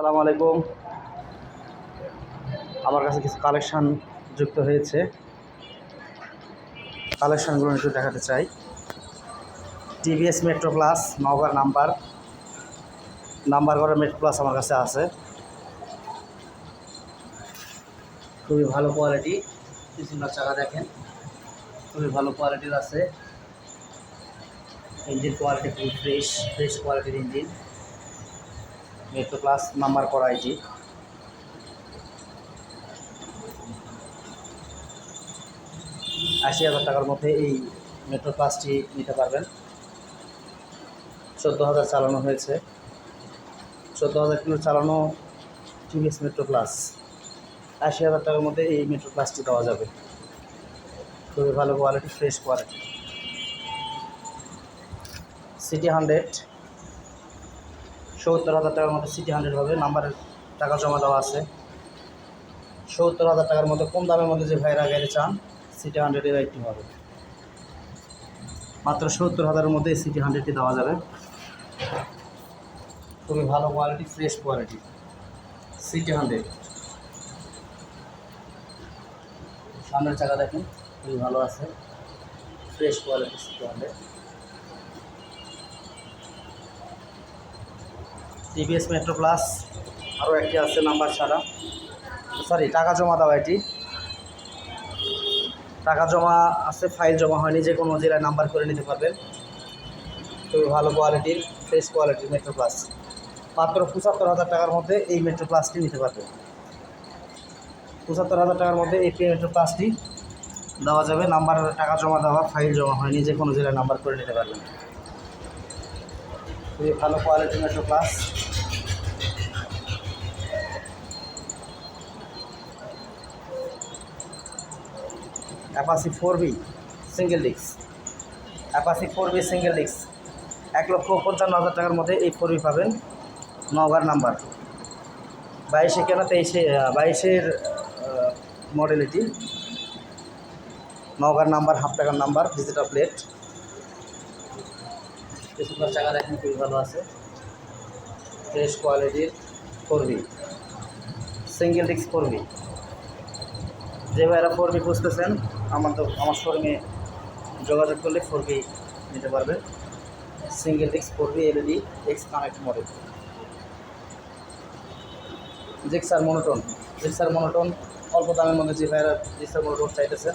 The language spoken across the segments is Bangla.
সালামু আলাইকুম। আমার কাছে কিছু কালেকশান যুক্ত হয়েছে। কালেকশানগুলো একটু দেখাতে চাই। টিভিএস মেট্রো প্লাস নওগাঁর নাম্বার। নাম্বার করা মেট্রো প্লাস আমার কাছে আছে। খুবই ভালো কোয়ালিটি পিছনটার চাকা দেখেন, খুবই ভালো কোয়ালিটির আছে। ইঞ্জিন কোয়ালিটি খুবই ফ্রেশ ফ্রেশ কোয়ালিটির ইঞ্জিন মেট্রো প্লাস নাম্বার করা এটি আশি হাজার টাকার মধ্যে এই মেট্রো প্লাসটি নিতে পারবেন। চোদ্দ হাজার চালানো হয়েছে। চোদ্দ হাজার কিলো চালানো টিভিএস মেট্রো প্লাস আশি হাজার টাকার মধ্যে এই মেট্রো প্লাসটি দেওয়া যাবে। খুবই ভালো quality fresh quality CT hundred সত্তর হাজার টাকার মধ্যে সিটি হান্ড্রেড হবে নাম্বারের টাকা জমা দেওয়া আছে। সত্তর হাজার টাকার মধ্যে কম দামের মধ্যে যে ভাইরা গাড়ি চান সিটি হান্ড্রেডের একটি হবে। মাত্র সত্তর হাজারের মধ্যে সিটি হান্ড্রেডটি দেওয়া যাবে। খুবই ভালো quality fresh quality CT hundred সামনের চাকা দেখেন, খুবই ভালো আছে। Fresh quality CT hundred TVS metro plus আরও একটি আছে নাম্বার ছাড়া। সরি টাকা জমা দেওয়া এটি। টাকা জমা আছে, ফাইল জমা হয়নি, যে কোনো জেলায় নাম্বার করে নিতে পারবেন। খুবই ভালো কোয়ালিটির ফ্রেশ কোয়ালিটির মেট্রো প্লাস মাত্র পঁচাত্তর হাজার টাকার মধ্যে এই মেট্রো প্লাসটি নিতে পারবেন। পঁচাত্তর হাজার টাকার মধ্যে এই মেট্রো প্লাসটি দেওয়া যাবে। নাম্বার, টাকা জমা দেওয়া, ফাইল জমা হয়নি, যে কোনো জেলায় নাম্বার করে নিতে পারবেন। খুবই ভালো কোয়ালিটির metro plus Apache four V single disc Apache four V single disc এক লক্ষ পঞ্চান্ন হাজার টাকার মধ্যে এই ফোর বি পাবেন। নগার নাম্বার। বাইশে কেন? তেইশে বাইশের মডেল এটি। নগার নাম্বার, হাফ টাকার নাম্বার ডিজিটাল প্লেট পেছনকার চাকা দেখেন খুবই ভালো আছে। ফ্রেশ কোয়ালিটির four V single disc four V যে ভাইরা ফোর বি খুঁজতেছেন, আমার তো আমার শোরুমে যোগাযোগ করলে ফোরবি নিতে পারবেন single disc four V LED X connect model Gixxer monotone Gixxer monotone অল্প দামের মধ্যে যে ভাইরা জিক্সার মনোটন চাইতেছেন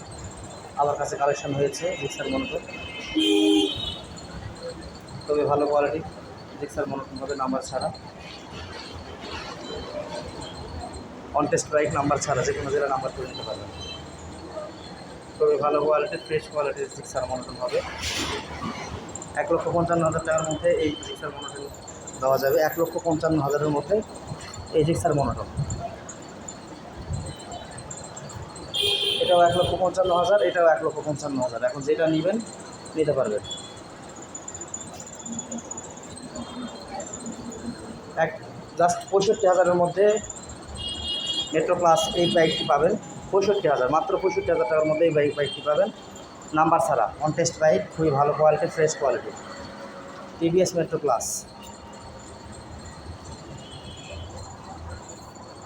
আমার কাছে কালেকশন হয়েছে জিক্সার মনোটন খুবই ভালো কোয়ালিটি জিক্সার মনোটন হবে নাম্বার ছাড়া। কন্টেস্ট বাইক নাম্বার ছাড়া, যে কোনো জেলা নাম্বার করে নিতে পারবেন। তবে ভালো কোয়ালিটির ফ্রেশ কোয়ালিটির জিক্সার মনোটন হবে এক লক্ষ পঞ্চান্ন হাজার টাকার মধ্যে এই জিক্সার মনোটন দেওয়া যাবে। এক লক্ষ পঞ্চান্ন হাজারের মধ্যে এই জিক্সার মনোটন এটাও এক লক্ষ পঞ্চান্ন হাজার, এটাও এক লক্ষ পঞ্চান্ন হাজার। এখন যেটা নেবেন, নিতে পারবেন। এক জাস্ট পঁয়ষট্টি হাজারের মধ্যে মেট্রো ক্লাস এই বাইকটি পাবেন। পঁয়ষট্টি হাজার, মাত্র পঁয়ষট্টি হাজার টাকার মধ্যে এই বাইক বাইকটি পাবেন। নাম্বার ছাড়া কন্টেস্ট বাইক খুবই ভালো quality fresh quality TVS metro plus